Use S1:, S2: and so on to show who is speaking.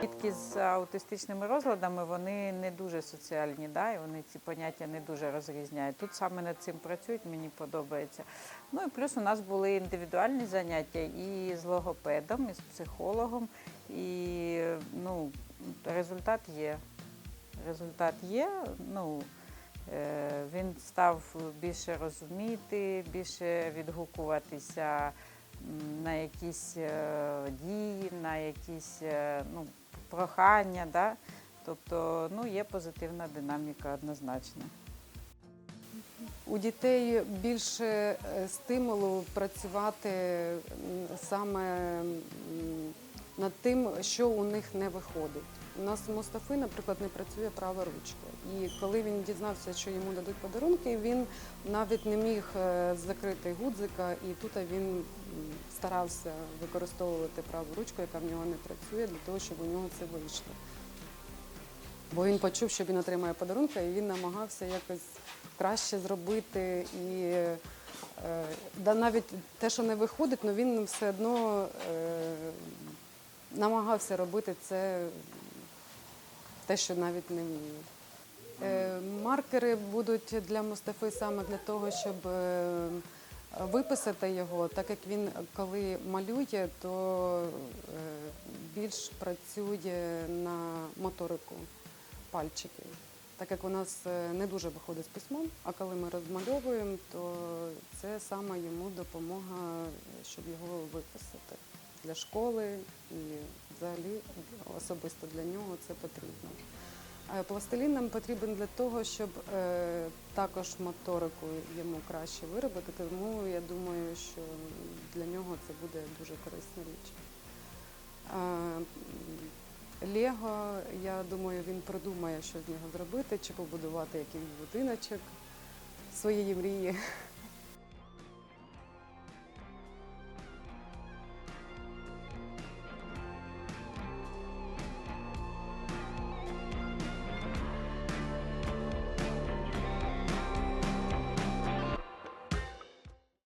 S1: дітки з аутистичними розладами вони не дуже соціальні, да, і вони ці поняття не дуже розрізняють. Тут саме над цим працюють, мені подобається. Ну і плюс у нас були індивідуальні заняття і з логопедом, і з психологом. І ну, результат є. Результат є. Ну, е, він став більше розуміти, більше відгукуватися на якісь е, дії, на якісь е, ну, прохання. Да? Тобто ну, є позитивна динаміка однозначно.
S2: У дітей більше е, стимулу працювати саме над тим, що у них не виходить. У нас Мустафи, наприклад, не працює права ручка. І коли він дізнався, що йому дадуть подарунки, він навіть не міг е, закрити гудзика, і тут він старався використовувати праву ручку, яка в нього не працює, для того, щоб у нього це вийшло. Бо він почув, що він отримає подарунки, і він намагався якось краще зробити. І е, навіть те, що не виходить, але він все одно е, намагався робити це те, що навіть не вміє. Е, маркери будуть для Мустафи саме для того, щоб е, виписати його, так як він коли малює, то е, більш працює на моторику пальчиків. Так як у нас е, не дуже виходить з письмом, а коли ми розмальовуємо, то це саме йому допомога, щоб його виписати для школи і взагалі особисто для нього це потрібно. Е, Пластилін нам потрібен для того, щоб е, також моторику йому краще виробити, тому я думаю, що для нього це буде дуже корисна річ. Лего, я думаю, він продумає, що з нього зробити, чи побудувати якийсь будиночок своєї мрії.